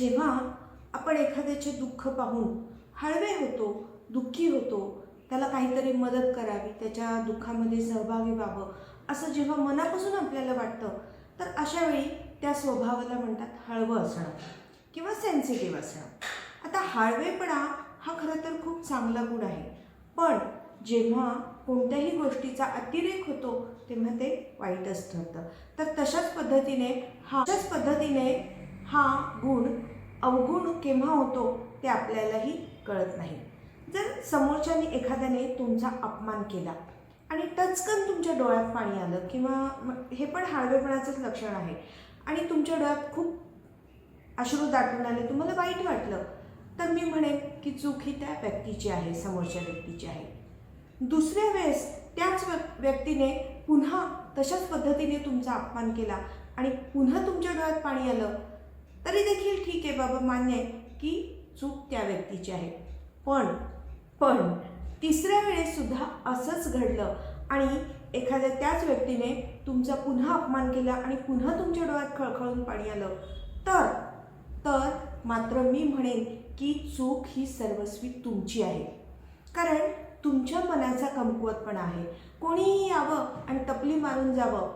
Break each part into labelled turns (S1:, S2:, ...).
S1: जेव्हा आपण एखाद्याचे दुःख पाहून हळवे होतो दुःखी होतो त्याला काहीतरी मदत करावी त्याच्या दुःखामध्ये सहभागी व्हावं असं जेव्हा मनापासून आपल्याला वाटतं तर अशा वेळी त्या स्वभावाला म्हणतात हळवं असणं किंवा सेन्सिटिव्ह असणं. आता हळवेपणा हा खरं तर खूप चांगला गुण आहे पण जेव्हा कोणत्याही गोष्टीचा अतिरेक होतो तेव्हा ते वाईटच ठरतं. तर तशाच पद्धतीने हा अशाच पद्धतीने हा गुण अवगुण केव्हा होतो ते आपल्यालाही कळत नाही. जर समोरच्याने एखाद्याने तुमचा अपमान केला आणि टचकन तुमच्या डोळ्यात पाणी आलं किंवा हे पण हळवेपणाचंच लक्षण आहे आणि तुमच्या डोळ्यात खूप अश्रू दाटून आले तुम्हाला वाईट वाटलं तर मी म्हणेन की चूक ही त्या व्यक्तीची आहे समोरच्या व्यक्तीची आहे. दुसऱ्या वेळेस त्याच व्यक्तीने पुन्हा तशाच पद्धतीने तुमचा अपमान केला आणि पुन्हा तुमच्या डोळ्यात पाणी आलं तरी देखील ठीक आहे बाबा मान्य आहे की चूक त्या व्यक्तीची आहे. पण पण तिसऱ्या वेळेस सुद्धा असंच घडलं आणि एखाद्या त्याच व्यक्तीने तुमचा पुन्हा अपमान केला आणि पुन्हा तुमच्या डोळ्यात खळखळून पाणी आलं. तर तर मात्र मी म्हणेन की चूक ही सर्वस्वी तुमची आहे. कारण तुमच्या मनाचा कमकुवतपणा आहे. कोणीही यावं आणि तपली मारून जावं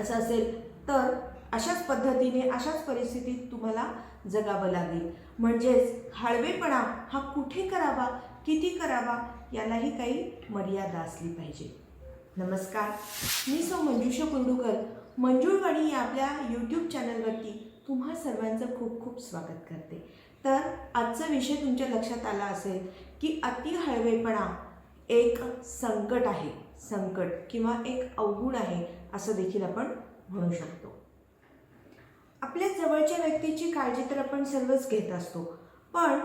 S1: असं असेल तर अशाच पद्धतीने अशाच परिस्थितीत तुम्हाला जगावं लागेल. म्हणजेच हळवेपणा हा कुठे करावा किती करावा यालाही काही मर्यादा असली पाहिजे. नमस्कार. मी सौ मंजुषा कुर्डूकर मंजूळवाणी या आपल्या यूट्यूब चॅनलवरती तुम्हा सर्वांचं खूप खूप स्वागत करते. तर आजचा विषय तुमच्या लक्षात आला असेल की अति हळवेपणा एक संकट आहे. संकट किंवा एक अवगुण आहे असं देखील आपण म्हणू शकतो. आपल्या जवळच्या व्यक्तीची काळजी तर आपण सर्वच घेत असतो. पण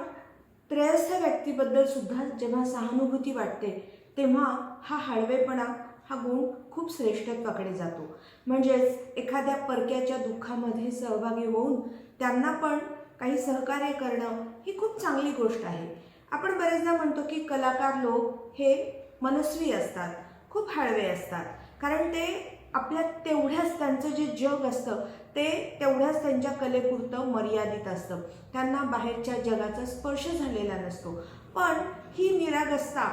S1: त्रयस्थ व्यक्तीबद्दल सुद्धा जेव्हा सहानुभूती वाटते तेव्हा हा हळवेपणा हा गुण खूप श्रेष्ठत्वाकडे जातो. म्हणजेच एखाद्या परक्याच्या दुःखामध्ये सहभागी होऊन त्यांना पण काही सहकार्य करणं ही खूप चांगली गोष्ट आहे. आपण बरेचदा म्हणतो की कलाकार लोक हे मनस्वी असतात खूप हळवे असतात. कारण ते आपल्या तेवढ्याच त्यांचं जे जग असतं ते तेवढ्याच त्यांच्या कलेपुरतं मर्यादित असतं. त्यांना बाहेरच्या जगाचा स्पर्श झालेला नसतो. पण ही निरागस्ता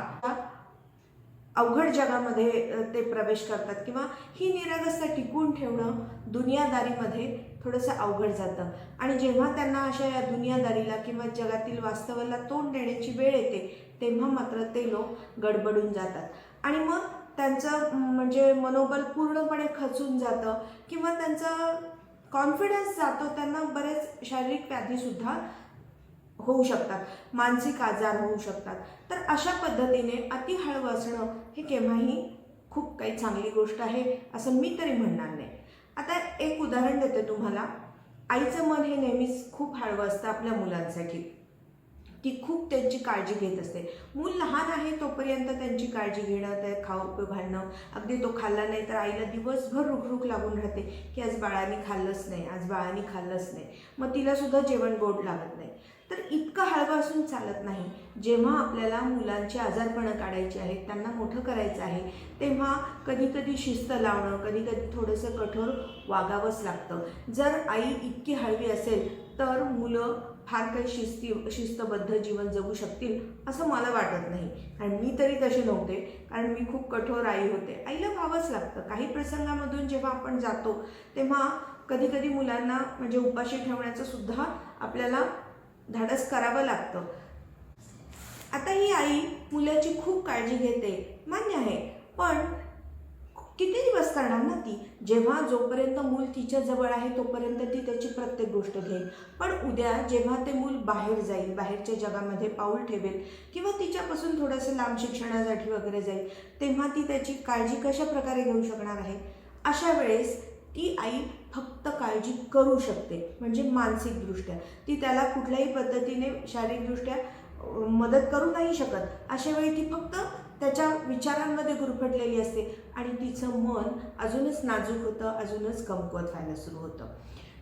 S1: अवघड जगामध्ये ते प्रवेश करतात किंवा ही निरागस्ता टिकून ठेवणं दुनियादारीमध्ये थोडंसं अवघड जातं. आणि जेव्हा त्यांना अशा या दुनियादारीला किंवा जगातील वास्तवाला तोंड देण्याची वेळ येते तेव्हा मात्र ते लोक गडबडून जातात. आणि मग त्यांचं म्हणजे मनोबल पूर्णपणे खचून जातं किंवा त्यांचं कॉन्फिडन्स जातो त्यांना बरेच शारीरिक व्याधीसुद्धा होऊ शकतात मानसिक आजार होऊ शकतात. तर अशा पद्धतीने अति हळू असणं हे केव्हाही खूप काही चांगली गोष्ट आहे असं मी तरी म्हणणार नाही. आता एक उदाहरण देते तुम्हाला. आईचं मन हे नेहमीच खूप हळवं असतं आपल्या मुलांसाठी. ती खूप त्यांची काळजी घेत असते. मूल लहान आहे तोपर्यंत त्यांची काळजी घेणं त्या खाऊ पिऊ घालणं अगदी तो खाल्ला नाही तर आईला दिवसभर रुखरुख लागून राहते की आज बाळाने खाल्लंच नाही आज बाळाने खाल्लंच नाही. मग तिला सुद्धा जेवण गोड लागत नाही. तर इतकं हळवं असून चालत नाही. जेव्हा आपल्याला मुलांची आजारपणं काढायची आहेत त्यांना मोठं करायचं आहे तेव्हा कधी कधी शिस्त लावणं कधी कधी थोडंसं कठोर वागावंच लागतं. जर आई इतकी हळवी असेल तर मुलं फार काही शिस्ती शिस्तबद्ध जीवन जगू शकतील असं मला वाटत नाही. कारण मी तरी तसे नव्हते. कारण मी खूप कठोर आई होते. आईला व्हावंच लागतं. काही प्रसंगामधून जेव्हा आपण जातो तेव्हा कधी कधी मुलांना म्हणजे उपाशी ठेवण्याचं सुद्धा आपल्याला धाडस करावं लागतं. आता ही आई मुलाची खूप काळजी घेते. मान्य आहे. पण किती दिवस करणार ना ती? जेव्हा जोपर्यंत मूल तिच्या जवळ आहे तोपर्यंत ती त्याची प्रत्येक गोष्ट घेईल. पण उद्या जेव्हा ते मूल बाहेर जाईल बाहेरच्या जगामध्ये पाऊल ठेवेल किंवा तिच्यापासून थोडंसं लांब शिक्षणासाठी वगैरे जाईल तेव्हा ती त्याची काळजी कशा प्रकारे घेऊ शकणार आहे? अशा वेळेस ती आई फक्त काळजी करू शकते म्हणजे मानसिकदृष्ट्या. ती त्याला कुठल्याही पद्धतीने शारीरिकदृष्ट्या मदत करू नाही शकत. अशा वेळी ती फक्त त्याच्या विचारांमध्ये गुरफटलेली असते आणि तिचं मन अजूनच नाजूक होतं अजूनच कमकुवत व्हायला सुरू होतं.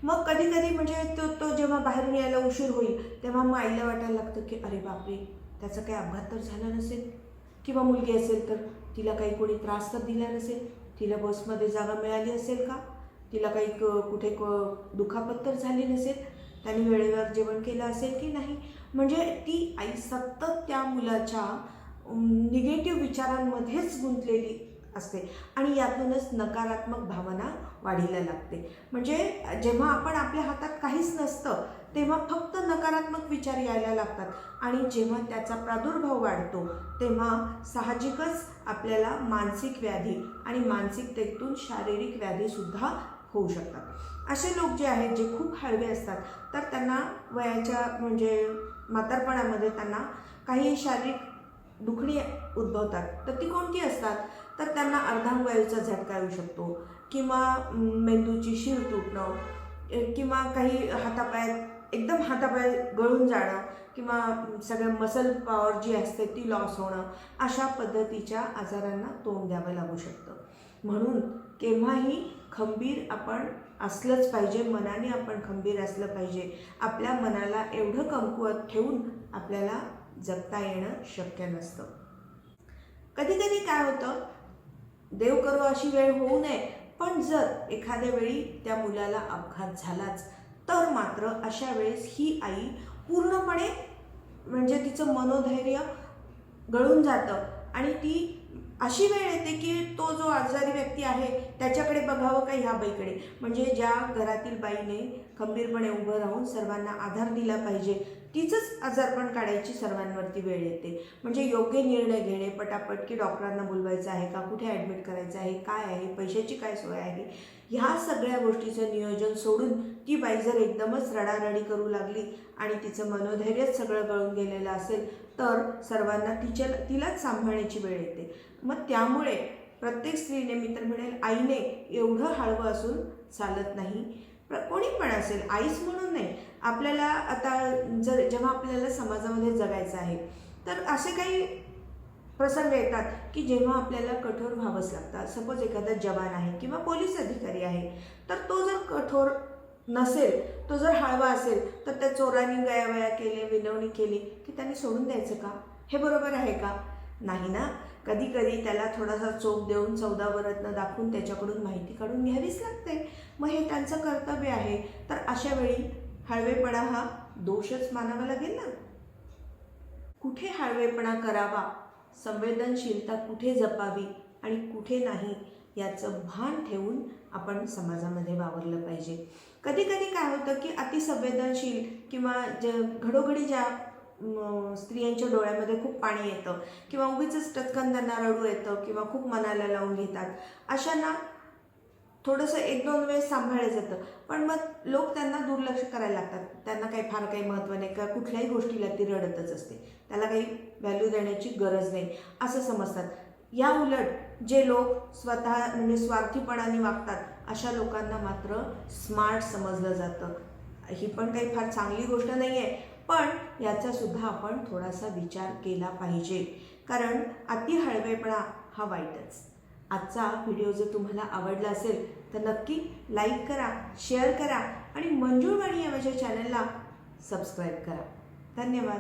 S1: मग कधी कधी म्हणजे तो तो जेव्हा बाहेरून यायला उशीर होईल तेव्हा मग आईला वाटायला लागतं की अरे बापरे त्याचा काही अपघात तर झाला नसेल किंवा मुलगी असेल तर तिला काही कोणी त्रास तर दिला नसेल? तिला बसमध्ये जागा मिळाली असेल का? तिला काही क- कुठे क- दुखापत तर झाली नसेल? त्यांनी वेळेवर जेवण केलं असेल की नाही? म्हणजे ती आई सतत त्या मुलाच्या निगेटिव्ह विचारांमध्येच गुंतलेली असते. आणि यातूनच नकारात्मक भावना वाढीला लागते. म्हणजे जेव्हा आपण आपल्या हातात काहीच नसतं तेव्हा फक्त नकारात्मक विचार यायला लागतात. आणि जेव्हा त्याचा प्रादुर्भाव वाढतो तेव्हा साहजिकच आपल्याला मानसिक व्याधी आणि मानसिकतेतून शारीरिक व्याधीसुद्धा होऊ शकतात. असे लोक जे आहेत जे खूप हळवे असतात तर त्यांना वयाच्या म्हणजे म्हातारपणामध्ये त्यांना काही शारीरिक दुखणी उद्भवतात. तर ती कोणती असतात? तर त्यांना अर्धांगवायूचा झटका येऊ शकतो किंवा मेंदूची शिर तुटणं किंवा काही हातापायात एकदम हातापाय गळून जाणं किंवा सगळं मसल पॉवर जी असते ती लॉस होणं अशा पद्धतीच्या आजारांना तोंड द्यावं लागू शकतं. म्हणून केव्हाही खंबीर आपण असलंच पाहिजे मनाने आपण खंबीर असलं पाहिजे. आपल्या मनाला एवढं कमकुवत ठेवून आपल्याला जगता येणं शक्य नसतं. कधी कधी काय होतं देव करो अशी वेळ होऊ नये पण जर एखाद्या वेळी त्या मुलाला अपघात झालाच तर मात्र अशा वेळेस ही आई पूर्णपणे म्हणजे तिचं मनोधैर्य गळून जातं आणि ती अशी वेळ येते की तो जो आजारी व्यक्ती आहे त्याच्याकडे बघावं का ह्या बाईकडे? म्हणजे ज्या घरातील बाईने खंबीरपणे उभं राहून सर्वांना आधार दिला पाहिजे तिचंच आजारपण काढायची सर्वांवरती वेळ येते. म्हणजे योग्य निर्णय घेणे पटापट की डॉक्टरांना बोलवायचं आहे का कुठे ॲडमिट करायचं आहे काय आहे पैशाची काय सोय आहे ह्या सगळ्या गोष्टीचं नियोजन सोडून ती बाई जर एकदमच रडारडी करू लागली आणि तिचं मनोधैर्यच सगळं गळून गेलेलं असेल तर सर्वांना तिच्या तिलाच सांभाळण्याची वेळ येते. मग त्यामुळे प्रत्येक स्त्रीने मी तर म्हणेल आईने एवढं हळवं असून चालत नाही. प्र कोणी पण असेल आईच म्हणून नाही. आपल्याला आता जर जेव्हा आपल्याला समाजामध्ये जगायचं आहे तर असे काही प्रसंग येतात की जेव्हा आपल्याला कठोर व्हावंच लागतं. सपोज एखादा जवान आहे किंवा पोलीस अधिकारी आहे तर तो जर कठोर नसेल तो जर हळवा असेल तर त्या चोरांनी गयावया केले विनवणी केली की त्यांनी सोडून द्यायचं का? हे बरोबर आहे का? नाही ना? कधी कधी त्याला थोडासा चोप देऊन चौदा वरत्न दाखवून त्याच्याकडून माहिती काढून घ्यावीच लागते. मग हे त्यांचं कर्तव्य आहे. तर अशा वेळी हळवेपणा हा दोषच मानावा लागेल ना? कुठे हळवेपणा करावा? संवेदनशीलता कुठे जपावी आणि कुठे नाही याचं भान ठेवून आपण समाजामध्ये वावरलं पाहिजे. कधी कधी काय होतं की अतिसंवेदनशील किंवा ज घडोघडी ज्या स्त्रियांच्या डोळ्यामध्ये खूप पाणी येतं किंवा उगीच टचकन त्यांना रडू येतं किंवा खूप मनाला लावून घेतात अशांना थोडंसं एक दोन वेळेस सांभाळलं जातं. पण मग लोक त्यांना दुर्लक्ष करायला लागतात. त्यांना काही फार काही महत्त्व नाही का कुठल्याही गोष्टीला ती रडतच असते. त्याला काही व्हॅल्यू देण्याची गरज नाही. असं समजतात. या उलट जे लोक स्वतः म्हणजे स्वार्थीपणाने वागतात अशा लोकांना मात्र स्मार्ट समजलं जातं. ही पण काही फार चांगली गोष्ट नाही आहे पण याचासुद्धा आपण थोडासा विचार केला पाहिजे. कारण अति हळवेपणा हा वाईटच. आजचा व्हिडिओ जर तुम्हाला आवडला असेल तर नक्की लाईक करा शेअर करा आणि मंजूळवाणी या माझ्या चॅनलला सबस्क्राईब करा. धन्यवाद.